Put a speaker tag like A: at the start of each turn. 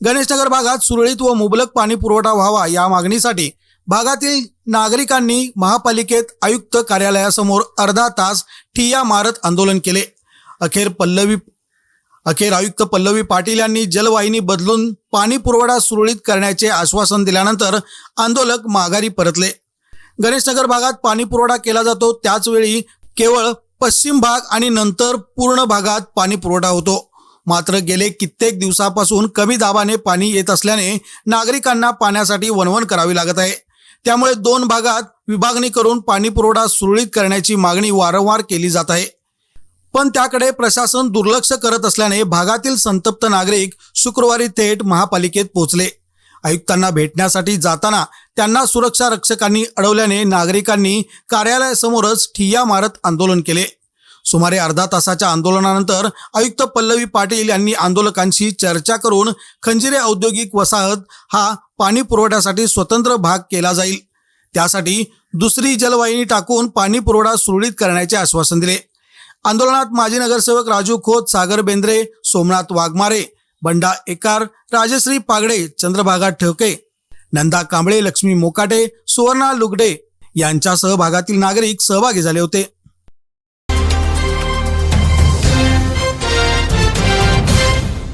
A: गणेशनगर भागात सुरळीत व मुबलक पाणी पुरवठा व्हावा या मागणीसाठी भागातील नागरिकांनी महापालिकेत आयुक्त कार्यालयासमोर अर्धा तास ठिय्या मारत आंदोलन केले. अखेर पल्लवी अखेर आयुक्त पल्लवी पाटील यांनी जलवाहिनी बदलून पाणी पुरवठा सुरळीत करण्याचे आश्वासन दिल्यानंतर आंदोलक माघारी परतले. गणेशनगर भागात पाणी पुरवठा केला जातो त्याचवेळी केवळ पश्चिम भाग आणि नंतर पूर्ण भागात पाणी पुरवठा होतो. मात्र गेले कित्येक दिवसापासून कमी दाबाने पाणी येत असल्याने नागरिकांना पाण्यासाठी वणवण करावी लागत आहे. त्यामुळे दोन भागात विभागणी करून पाणी पुरवठा सुरळीत करण्याची मागणी वारंवार केली जात आहे. पण त्याकडे प्रशासन दुर्लक्ष करत असल्याने भागातील संतप्त नागरिक शुक्रवारी थेट महापालिकेत पोहोचले. आयुक्तांना भेटण्यासाठी जाताना त्यांना सुरक्षा रक्षकांनी अडवल्याने नागरिकांनी कार्यालयासमोरच ठिय्या मारत आंदोलन केले. सुमारे अर्धा तासाच्या आंदोलनानंतर आयुक्त पल्लवी पाटील यांनी आंदोलकांशी चर्चा करून खंजिरे औद्योगिक वसाहत हा पाणी पुरवठ्यासाठी स्वतंत्र भाग केला जाईल. त्यासाठी दुसरी जलवाहिनी टाकून पाणी पुरवठा सुरळीत करण्याचे आश्वासन दिले. आंदोलनात माजी नगरसेवक राजू खोत सागर बेंद्रे सोमनाथ वाघमारे बंडा एकार राजश्री पागडे चंद्रभागा ठेवके नंदा कांबळे लक्ष्मी मोकाटे सुवर्णा लुगडे यांच्या सहभागातील नागरिक सहभागी झाले होते.